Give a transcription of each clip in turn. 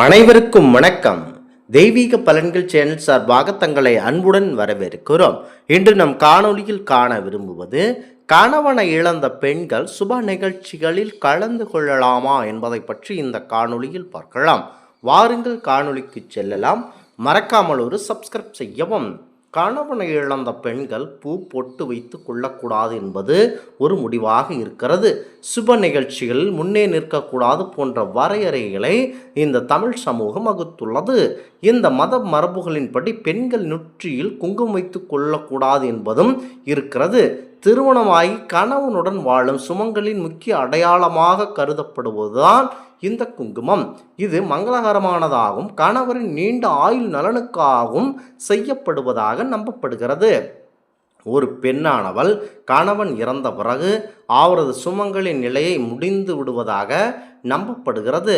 அனைவருக்கும் வணக்கம். தெய்வீக பலன்கள் சேனல் சார்பாக தங்களை அன்புடன் வரவேற்கிறோம். இன்று நம் காணொளியில் காண விரும்புவது கணவனை இழந்த பெண்கள் சுப நிகழ்ச்சிகளில் கலந்து கொள்ளலாமா என்பதை பற்றி இந்த காணொளியில் பார்க்கலாம். வாருங்கள் காணொளிக்கு செல்லலாம். மறக்காமல் ஒரு சப்ஸ்கிரைப் செய்யவும். கணவனை இழந்த பெண்கள் பூ பொட்டு வைத்து கொள்ளக்கூடாது என்பது ஒரு முடிவாக இருக்கிறது. சுப நிகழ்ச்சிகளில் முன்னே நிற்கக்கூடாது போன்ற வரையறைகளை இந்த தமிழ் சமூகம் வகுத்துள்ளது இந்த மத மரபுகளின்படி பெண்கள் நுற்றியில் குங்குமம் வைத்து கொள்ளக்கூடாது என்பதும் இருக்கிறது. திருமணமாகி கணவனுடன் வாழும் சுமங்களின் முக்கிய அடையாளமாக கருதப்படுவதுதான் இந்த குங்குமம். இது மங்களகரமானதாகவும் கணவரின் நீண்ட ஆயுள் நலனுக்காகவும் செய்யப்படுவதாக நம்பப்படுகிறது. ஒரு பெண்ணானவள் கணவன் இறந்த பிறகு அவரது சுமங்களின் நிலையை முடிந்து விடுவதாக நம்பப்படுகிறது.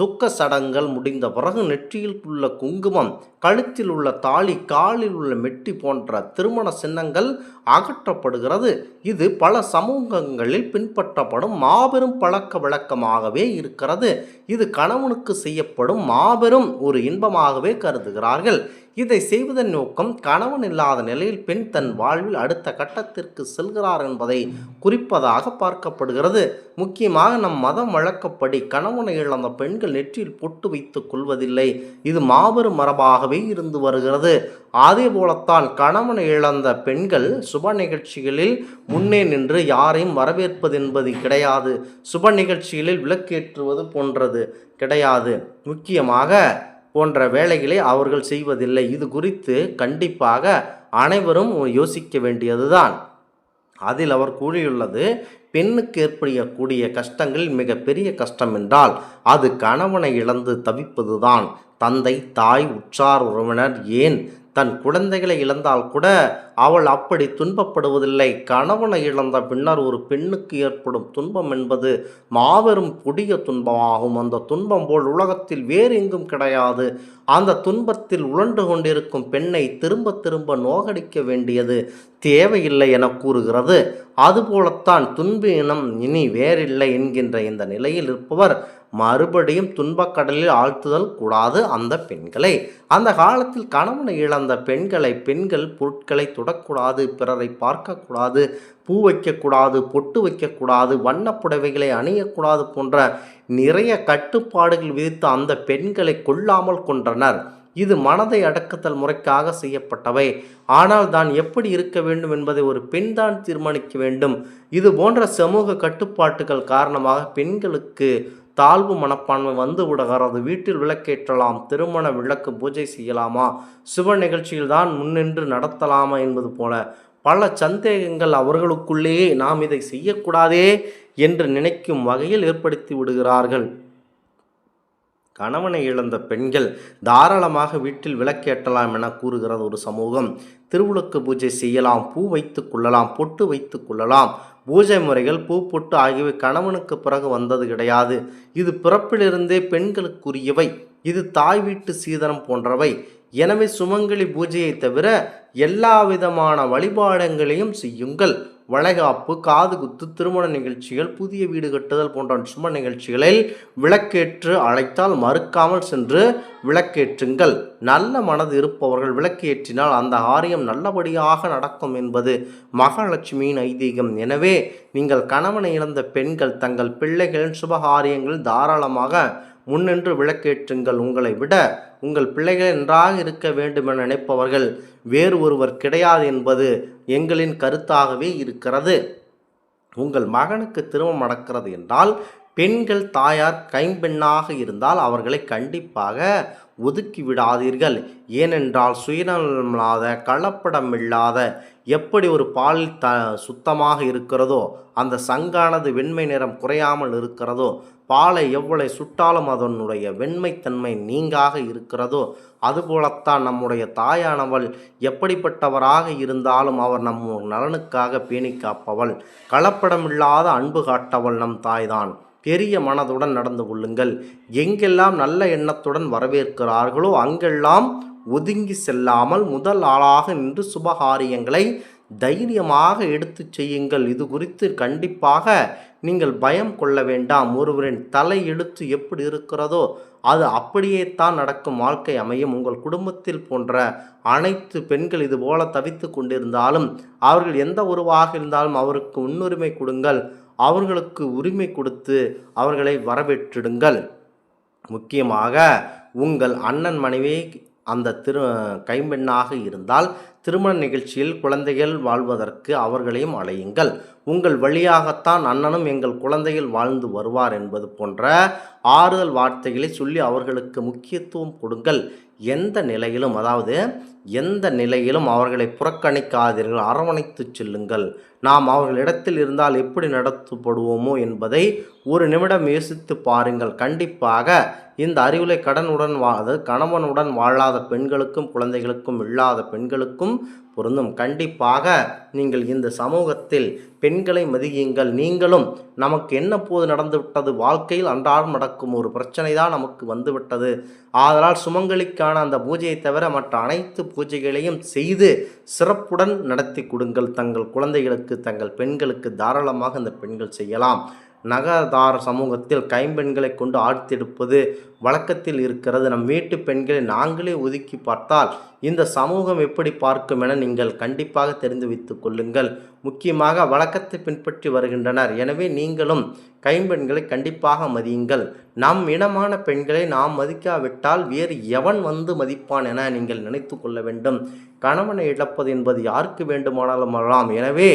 துக்க சடங்குகள் முடிந்த பிறகு நெற்றியில் உள்ள குங்குமம் கழுத்தில் உள்ள தாலி காலில் உள்ள மெட்டி போன்ற திருமண சின்னங்கள் அகற்றப்படுகிறது. இது பல சமூகங்களில் பின்பற்றப்படும் மாபெரும் பழக்க வழக்கமாகவே இருக்கிறது. இது கணவனுக்கு செய்யப்படும் மாபெரும் ஒரு இன்பமாகவே கருதுகிறார்கள். இதை செய்வதன் நோக்கம் கணவன் இல்லாத நிலையில் பெண் தன் வாழ்வில் அடுத்த கட்டத்திற்கு செல்கிறார். என்பதை குறிப்பதாக பார்க்கப்படுகிறது. முக்கியமாக நம் மதம் வழக்கப்படி கணவனை இழந்த பெண்கள் நெற்றியில் பொட்டு வைத்துக் கொள்வதில்லை. இது மாபெரும் மரபாகவே இருந்து வருகிறது. அதே போலத்தான் கணவனை இழந்த பெண்கள் சுப நிகழ்ச்சிகளில் முன்னே நின்று யாரையும் வரவேற்பது என்பது கிடையாது. சுப நிகழ்ச்சிகளில் விளக்கேற்றுவது போன்றது கிடையாது. முக்கியமாக போன்ற வேலைகளை அவர்கள் செய்வதில்லை. இது குறித்து கண்டிப்பாக அனைவரும் யோசிக்க வேண்டியதுதான். அதில் அவர் கூறியுள்ளது பெண்ணுக்கு ஏற்படக்கூடிய கஷ்டங்களில் மிகப்பெரிய கஷ்டம் என்றால் அது கணவனை இழந்து தவிப்பதுதான். தந்தை தாய் உற்றார் உறவினர் ஏன்? தன் குழந்தைகளை இழந்தால் கூட அவள் அப்படி துன்பப்படுவதில்லை. கணவனை இழந்த பின்னர் ஒரு பெண்ணுக்கு ஏற்படும் துன்பம் என்பது மாபெரும் கொடிய துன்பமாகும். அந்த துன்பம் போல் உலகத்தில் வேறு எங்கும் கிடையாது. அந்த துன்பத்தில் உழண்டு கொண்டிருக்கும் பெண்ணை திரும்ப திரும்ப நோகடிக்க வேண்டியது தேவையில்லை என கூறுகிறது. அதுபோலத்தான் துன்ப இனம் இனி வேறில்லை என்கின்ற இந்த நிலையில் இருப்பவர் மறுபடியும் துன்பக்கடலில் ஆழ்த்துதல் கூடாது அந்த பெண்களை. அந்த காலத்தில் கணவனை இழந்த பெண்களை பெண்கள் பொருட்களை தொடக்கூடாது பிறரை பார்க்கக்கூடாது பூ வைக்கக்கூடாது பொட்டு வைக்கக்கூடாது வண்ணப் புடவைகளை அணியக்கூடாது போன்ற நிறைய கட்டுப்பாடுகள் விதித்து அந்த பெண்களை கொல்லாமல் கொன்றனர். இது மனதை அடக்குதல் முறைக்காக செய்யப்பட்டவை. ஆனால் தான் எப்படி இருக்க வேண்டும் என்பதை ஒரு பெண் தான் தீர்மானிக்க வேண்டும். இது போன்ற சமூக கட்டுப்பாட்டுகள் காரணமாக பெண்களுக்கு தாழ்வு மனப்பான்மை வந்து விடுகிறது வீட்டில் விளக்கேற்றலாம். திருமண விளக்கு பூஜை செய்யலாமா? சுப நிகழ்ச்சியில் தான் முன்னின்று நடத்தலாமா என்பது போல. பல சந்தேகங்கள் அவர்களுக்குள்ளேயே நாம் இதை செய்யக்கூடாதே என்று நினைக்கும் வகையில் ஏற்படுத்தி விடுகிறார்கள். கணவனை இழந்த பெண்கள் தாராளமாக வீட்டில் விளக்கேற்றலாம் என கூறுகிறது ஒரு சமூகம். திருவிளக்கு பூஜை செய்யலாம். பூ வைத்து கொள்ளலாம். பொட்டு வைத்து கொள்ளலாம். பூஜை முறைகள் பூ பொட்டு ஆகியவை கணவனுக்கு பிறகு வந்தது கிடையாது. இது பிறப்பிலிருந்தே பெண்களுக்குரியவை. இது தாய் வீட்டு சீதனம் போன்றவை. எனவே சுமங்கலி பூஜையை தவிர எல்லா விதமான வழிபாடங்களையும் செய்யுங்கள். வளைகாப்பு காது குத்து திருமண நிகழ்ச்சிகள் புதிய வீடு கட்டுதல் போன்ற சும நிகழ்ச்சிகளில் விளக்கேற்று அழைத்தால் மறுக்காமல் சென்று விளக்கேற்றுங்கள். நல்ல மனது இருப்பவர்கள் விளக்கேற்றினால் அந்த காரியம் நல்லபடியாக நடக்கும் என்பது மகாலட்சுமியின் ஐதீகம். எனவே நீங்கள் கணவனை இழந்த பெண்கள் தங்கள் பிள்ளைகளின் சுபகாரியங்களில் தாராளமாக முன்னின்று விளக்கேற்றுங்கள். உங்களை விட உங்கள் பிள்ளைகள் நன்றாக இருக்க வேண்டும் என நினைப்பவர்கள் வேறு ஒருவர் கிடையாது என்பது எங்களின் கருத்தாகவே இருக்கிறது. உங்கள் மகனுக்கு திருமணம் நடக்கிறது என்றால் பெண்கள் தாயார் கைம்பெண்ணாக இருந்தால் அவர்களை கண்டிப்பாக ஒதுக்கி விடாதீர்கள் ஏனென்றால் சுயநலமில்லாத கலப்படமில்லாத எப்படி ஒரு பால் த சுத்தமாக இருக்கிறதோ அந்த சங்கானது வெண்மை நிறம் குறையாமல் இருக்கிறதோ பாலை எவ்வளவு சுட்டாலும் அதனுடைய வெண்மைத்தன்மை நீங்காக இருக்கிறதோ அதுபோலத்தான் நம்முடைய தாயானவள் எப்படிப்பட்டவராக இருந்தாலும் அவர் நம் நலனுக்காக பேணி காப்பவள். கலப்படமில்லாத அன்பு காட்டவள் நம் தாய்தான். பெரிய மனதுடன் நடந்து கொள்ளுங்கள். எங்கெல்லாம் நல்ல எண்ணத்துடன் வரவேற்கிறார்களோ அங்கெல்லாம் ஒதுங்கி செல்லாமல் முதல் ஆளாக நின்று சுபகாரியங்களை தைரியமாக எடுத்துச் செய்யுங்கள். இது குறித்து கண்டிப்பாக நீங்கள் பயம் கொள்ள வேண்டாம். ஒருவரின் தலை எழுத்து எப்படி இருக்கிறதோ அது அப்படியே தான் நடக்கும் வாழ்க்கை அமையும். உங்கள் குடும்பத்தில் போன்ற அனைத்து பெண்கள் இது போல தவித்து கொண்டிருந்தாலும் அவர்கள் எந்த உருவாக இருந்தாலும் அவருக்கு முன்னுரிமை கொடுங்கள். அவர்களுக்கு உரிமை கொடுத்து அவர்களை வரவேற்றிடுங்கள். முக்கியமாக உங்கள் அண்ணன் மனைவி அந்த திரு கைம்பெண்ணாக இருந்தால் திருமண நிகழ்ச்சியில் குழந்தைகள் வாழ்வதற்கு அவர்களையும் அழையுங்கள். உங்கள் வழியாகத்தான் அண்ணனும் எங்கள் குழந்தைகள் வாழ்ந்து வருவார் என்பது போன்ற ஆறுதல் வார்த்தைகளை சொல்லி அவர்களுக்கு முக்கியத்துவம் கொடுங்கள். எந்த நிலையிலும் அதாவது எந்த நிலையிலும் அவர்களை புறக்கணிக்காதீர்கள். அரவணைத்துச் செல்லுங்கள். நாம் அவர்களிடத்தில் இருந்தால் எப்படி நடத்தப்படுவோமோ என்பதை ஒரு நிமிடம் யோசித்து பாருங்கள். கண்டிப்பாக இந்த அறிவுரை கடனுடன் வா அதாவது கணவனுடன் வாழாத பெண்களுக்கும் குழந்தைகளுக்கும் இல்லாத பெண்களுக்கும் பொருந்தும். கண்டிப்பாக நீங்கள் இந்த சமூகத்தில் பெண்களை மதியுங்கள். நீங்களும் நமக்கு என்ன போது நடந்துவிட்டது? வாழ்க்கையில் அன்றாடம் நடக்கும் ஒரு பிரச்சனை தான் நமக்கு வந்துவிட்டது. ஆதலால் சுமங்கலிக்கான அந்த பூஜையை தவிர மற்ற அனைத்து பூஜைகளையும் செய்து சிறப்புடன் நடத்தி கொடுங்கள். தங்கள் குழந்தைகளுக்கு தங்கள் பெண்களுக்கு தாராளமாக இந்த பெண்கள் செய்யலாம். நகரதார சமூகத்தில் கைம்பெண்களை கொண்டு ஆழ்த்தெடுப்பது வழக்கத்தில் இருக்கிறது. நம் வீட்டு பெண்களை நாங்களே ஒதுக்கி பார்த்தால் இந்த சமூகம் எப்படி பார்க்கும் என நீங்கள் கண்டிப்பாக தெரிந்து வைத்துக் கொள்ளுங்கள். முக்கியமாக வழக்கத்தை பின்பற்றி வருகின்றனர். எனவே நீங்களும் கைம்பெண்களை கண்டிப்பாக மதியுங்கள். நம் இனமான பெண்களை நாம் மதிக்காவிட்டால் வேறு எவன் வந்து மதிப்பான் என நீங்கள் நினைத்து கொள்ள வேண்டும். கணவனை இழப்பது என்பது யாருக்கு வேண்டுமானாலும் வரலாம். எனவே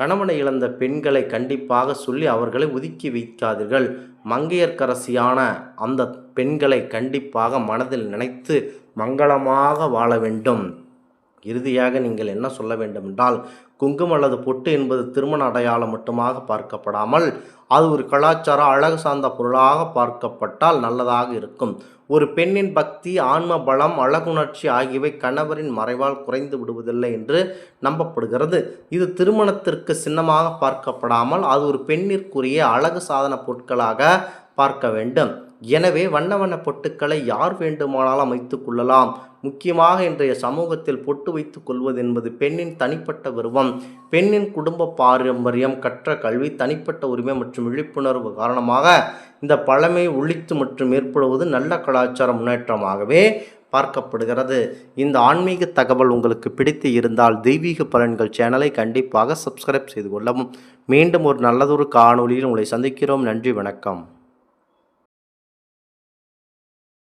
கணவனை இழந்த பெண்களை கண்டிப்பாக சொல்லி அவர்களை ஒதுக்கி வைக்காதீர்கள். மங்கையர்க்கரசியான அந்த பெண்களை கண்டிப்பாக மனதில் நினைத்து மங்களமாக வாழ வேண்டும். இறுதியாக நீங்கள் என்ன சொல்ல வேண்டும் என்றால் குங்குமம் அல்லது பொட்டு என்பது திருமண அடையாளம் மட்டுமாக பார்க்கப்படாமல் அது ஒரு கலாச்சார அழகு சார்ந்த பொருளாக பார்க்கப்பட்டால் நல்லதாக இருக்கும். ஒரு பெண்ணின் பக்தி ஆன்ம பலம் அழகுணர்ச்சி ஆகியவை கணவரின் மறைவால் குறைந்து விடுவதில்லை என்று நம்பப்படுகிறது. இது திருமணத்திற்கு சின்னமாக பார்க்கப்படாமல் அது ஒரு பெண்ணிற்குரிய அழகு சாதன பொருட்களாக பார்க்க வேண்டும். எனவே வண்ண வண்ண பொட்டுக்களை யார் வேண்டுமானாலும் அமைத்து கொள்ளலாம். முக்கியமாக இன்றைய சமூகத்தில் பொட்டு வைத்து கொள்வது என்பது பெண்ணின் தனிப்பட்ட விருப்பம். பெண்ணின் குடும்ப பாரம்பரியம் கற்ற கல்வி தனிப்பட்ட உரிமை மற்றும் விழிப்புணர்வு காரணமாக இந்த பழமை ஒழித்து மற்றும் ஏற்படுவது நல்ல கலாச்சார முன்னேற்றமாகவே பார்க்கப்படுகிறது. இந்த ஆன்மீக தகவல் உங்களுக்கு பிடித்து இருந்தால் தெய்வீக பலன்கள் சேனலை கண்டிப்பாக சப்ஸ்கிரைப் செய்து கொள்ளவும். மீண்டும் ஒரு நல்லதொரு காணொலியில் உங்களை சந்திக்கிறோம். நன்றி வணக்கம்.